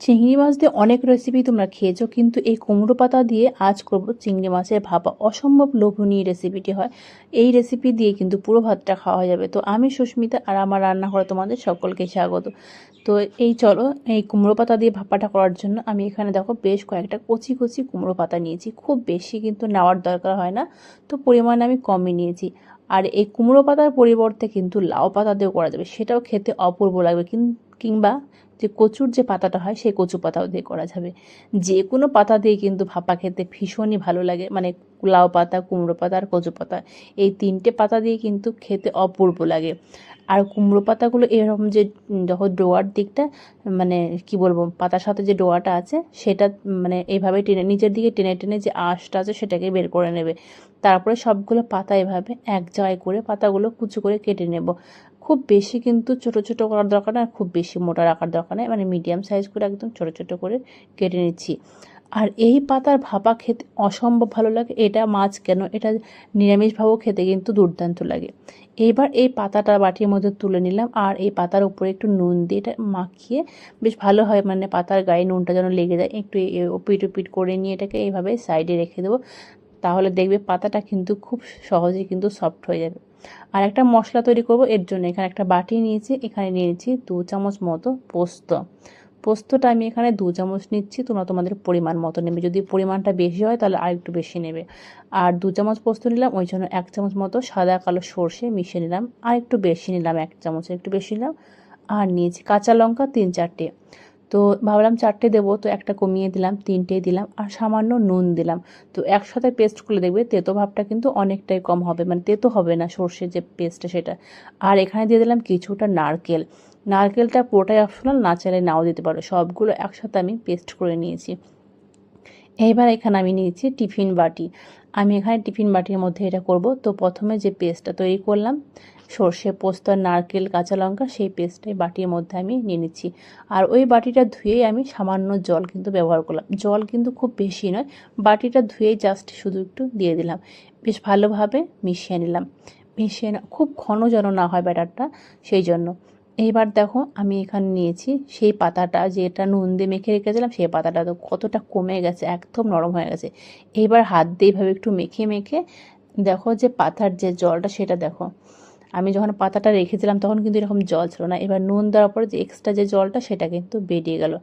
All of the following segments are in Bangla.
চিংড়ি মাছ দিয়ে অনেক রেসিপি তোমরা খেয়েছো, কিন্তু এই কুমড়ো পাতা দিয়ে আজ করব চিংড়ি মাছের ভাপা। অসম্ভব লোভনীয় রেসিপিটি হয়। এই রেসিপি দিয়ে কিন্তু পুরো ভাতটা খাওয়া যাবে। তো আমি সুস্মিতা আর আমার রান্না করে তোমাদের সকলকে স্বাগত। তো এই চলো, এই কুমড়ো পাতা দিয়ে ভাপাটা করার জন্য আমি এখানে দেখো বেশ কয়েকটা কচি কচি কুমড়ো পাতা নিয়েছি। খুব বেশি কিন্তু নেওয়ার দরকার হয় না, তো পরিমাণ আমি কমই নিয়েছি। আর এই কুমড়ো পাতার পরিবর্তে কিন্তু লাউ পাতা দিয়েও করা যাবে। সেটাও খেতে অপূর্ব লাগবে। কিংবা যে কচুর যে পাতাটা হয়, সেই কচু পাতাও দিয়ে করা যাবে। যে কোনো পাতা দিয়ে কিন্তু ভাপা খেতে ভীষণই ভালো লাগে। মানে লাউ পাতা, কুমড়ো পাতা আর কচু পাতা, এই তিনটে পাতা দিয়ে কিন্তু খেতে অপূর্ব লাগে। আর কুমড়ো পাতাগুলো এরকম যে যখন ডোয়ার দিকটা মানে কি বলব, পাতার সাথে যে ডোয়াটা আছে, সেটা মানে এইভাবে টেনে, নিচের দিকে টেনে টেনে যে আঁশটা আছে, সেটাকে বের করে নেবে। তারপরে সবগুলো পাতা এভাবে এক জায়গায় করে পাতাগুলো কুচু করে কেটে নেব। খুব বেশি কিন্তু ছোট ছোট করার দরকার না আর খুব বেশি মোটা রাখার দরকার নেই মানে মিডিয়াম সাইজ করে একদম ছোট ছোট করে কেটে নিচ্ছি। আর এই পাতার ভাপা খেতে অসম্ভব ভালো লাগে, এটা মাছ কেন, এটা নিরামিষভাবেও খেতে কিন্তু দুর্দান্ত লাগে। এইবার এই পাতাটা বাটির মধ্যে তুলে নিলাম, আর এই পাতার উপরে একটু নুন দিয়ে এটা মাখিয়ে বেশ ভালো হয় মানে পাতার গায়ে নুনটা যেন লেগে যায়, একটু ওপিট করে নিয়ে এটাকে এইভাবে সাইডে রেখে দেবো। তাহলে দেখবে পাতাটা কিন্তু খুব সহজেই কিন্তু সফট হয়ে যাবে। আর একটা মশলা তৈরি করব এর জন্য। এখানে একটা বাটি নিয়েছি, এখানে নিয়েছি দু চামচ মতো পোস্ত। পোস্তটা আমি এখানে দু চামচ নিচ্ছি, তোমরা তোমাদের পরিমাণ মতো নেবে। যদি পরিমাণটা বেশি হয় তাহলে আর একটু বেশি নেবে। আর দু চামচ পোস্ত নিলাম, ওই জন্য এক চামচ মতো সাদা কালো সর্ষে মিশিয়ে নিলাম। আর একটু বেশি নিলাম, এক চামচ একটু বেশি নিলাম। আর নিয়েছি কাঁচা লঙ্কা তিন চারটে। তো ভাবলাম চারটে দেবো, তো একটা কমিয়ে দিলাম, তিনটে দিলাম, আর সামান্য নুন দিলাম। তো একসাথে পেস্ট করলে দেখবে তেতো ভাবটা কিন্তু অনেকটাই কম হবে মানে তেতো হবে না সর্ষের যে পেস্টটা সেটা। আর এখানে দিয়ে দিলাম কিছুটা নারকেল। নারকেলটা পুরোটাই অপশনাল না চাইলে নাও দিতে পারো। সবগুলো একসাথে আমি পেস্ট করে নিয়েছি। এইবার এখানে আমি নিয়েছি টিফিন বাটি। আমি এখানে টিফিন বাটির মধ্যে এটা করব। তো প্রথমে যে পেস্টটা তৈরি করলাম, সর্ষে পোস্ত, নারকেল, কাঁচা লঙ্কা, সেই পেস্টটাই বাটির মধ্যে আমি নিয়ে নিচ্ছি। আর ওই বাটিটা ধুয়েই আমি সামান্য জল কিন্তু ব্যবহার করলাম। জল কিন্তু খুব বেশি নয়, বাটিটা ধুয়েই জাস্ট শুধু একটু দিয়ে দিলাম। বেশ ভালোভাবে মিশিয়ে নিলাম। মিশিয়ে খুব ঘন যেন না হয় ব্যাটারটা, সেই জন্য। এইবার দেখো আমি এখানে নিয়েছি সেই পাতাটা, যেটা নুন দিয়ে মেখে রেখেছিলাম, সেই পাতাটা তো কতটা কমে গেছে, একদম নরম হয়ে গেছে। এইবার হাত দিয়ে এইভাবে একটু মেখে মেখে দেখো যে পাতার যে জলটা, সেটা দেখো। আমি যখন পাতাটা রেখেছিলাম, তখন কিন্তু এরকম জল ছিল না। এবার নুন দেওয়ার পরে যে এক্সট্রা যে জলটা, সেটা কিন্তু বেরিয়ে গেল।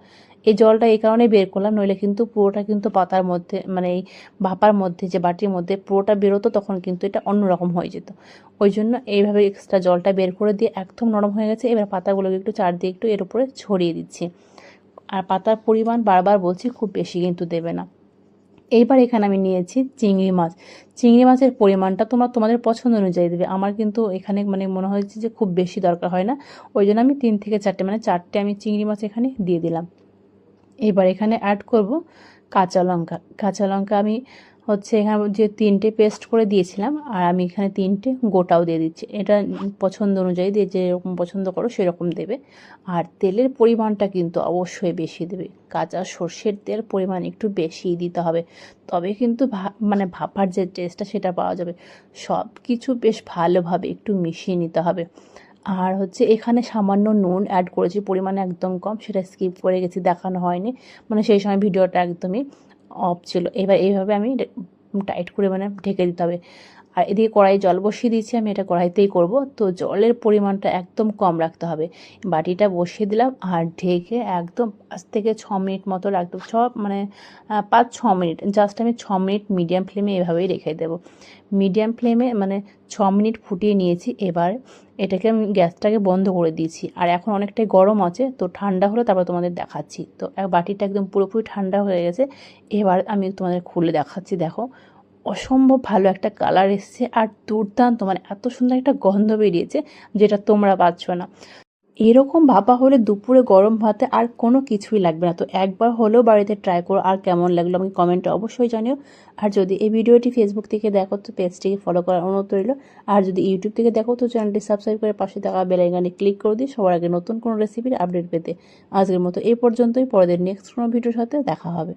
এই জলটা এই কারণে বের করলাম, নইলে কিন্তু পুরোটা কিন্তু পাতার মধ্যে মানে এই ভাপার মধ্যে, যে বাটির মধ্যে পুরোটা বেরোতো, তখন কিন্তু এটা অন্যরকম হয়ে যেত। ওই জন্য এইভাবে এক্সট্রা জলটা বের করে দিয়ে একদম নরম হয়ে গেছে। এবার পাতাগুলোকে একটু চারদিকে একটু এর উপরে ছড়িয়ে দিচ্ছি। আর পাতার পরিমাণ বারবার বলছি, খুব বেশি কিন্তু দেবে না। এইবার এখানে আমি নিয়েছি চিংড়ি মাছ। চিংড়ি মাছের পরিমাণটা তোমরা তোমাদের পছন্দ অনুযায়ী দেবে। আমার কিন্তু এখানে মানে মনে হয়েছে যে খুব বেশি দরকার হয় না। ওই জন্য আমি তিন থেকে চারটে মানে চারটে আমি চিংড়ি মাছ এখানে দিয়ে দিলাম। এবার এখানে অ্যাড করব কাঁচা লঙ্কা। কাঁচা লঙ্কা আমি হচ্ছে এখানে যে তিনটে পেস্ট করে দিয়েছিলাম, আর আমি এখানে তিনটে গোটাও দিয়ে দিচ্ছি। এটা পছন্দ অনুযায়ী দিয়ে যেরকম পছন্দ করো সেরকম দেবে। আর তেলের পরিমাণটা কিন্তু অবশ্যই বেশি দেবে। কাঁচা সর্ষের তেল পরিমাণ একটু বেশিই দিতে হবে। তবে কিন্তু মানে ভাপার যে টেস্টটা সেটা পাওয়া যাবে। সব কিছু বেশ ভালোভাবে একটু মিশিয়ে নিতে হবে। আর হচ্ছে এখানে সামান্য নুন অ্যাড করেছি, পরিমাণ একদম কম, সেটা স্কিপ করে গেছি, দেখানো হয়নি। মানে সেই সময় ভিডিওটা একদমই অফ ছিল। এবার এইভাবে আমি টাইট করে মানে ঢেকে দিতে হবে। আর এদিকে কড়াই জল বসিয়ে দিয়েছি, আমি এটা কড়াইতেই করব। তো জলের পরিমাণটা একদম কম রাখতে হবে। বাটিটা বসিয়ে দিলাম আর ঢেকে একদম পাঁচ থেকে ছ মিনিট মতো রাখতে ছ মানে পাঁচ ছ মিনিট, জাস্ট আমি ছ মিনিট মিডিয়াম ফ্লেমে এভাবেই রেখে দেবো। মিডিয়াম ফ্লেমে মানে ছ মিনিট ফুটিয়ে নিয়েছি, এবার এটাকে আমি গ্যাসটাকে বন্ধ করে দিয়েছি। আর এখন অনেকটাই গরম আছে, তো ঠান্ডা হলে তারপর তোমাদের দেখাচ্ছি। তো বাটিটা একদম পুরোপুরি ঠান্ডা হয়ে গেছে, এবার আমি তোমাদের খুলে দেখাচ্ছি, দেখো। অসম্ভব ভালো একটা কালার এসছে আর দুর্দান্ত মানে এত সুন্দর একটা গন্ধ বেরিয়েছে যেটা তোমরা পাচ্ছ না। এরকম ভাপা হলে দুপুরে গরম ভাতে আর কোনো কিছুই লাগবে না। তো একবার হলেও বাড়িতে ট্রাই করো আর কেমন লাগল আমাকে কমেন্টে অবশ্যই জানিও। আর যদি এই ভিডিওটি ফেসবুক থেকে দেখো তো পেজটিকে ফলো করার অনুরোধ রইল। আর যদি ইউটিউব থেকে দেখো তো চ্যানেলটি সাবস্ক্রাইব করে পাশে থাকা বেলাইকানে ক্লিক করে দিই সবার আগে নতুন কোনো রেসিপির আপডেট পেতে। আজকের মতো এই পর্যন্তই, পরের নেক্সট কোনো ভিডিওর সাথে দেখা হবে।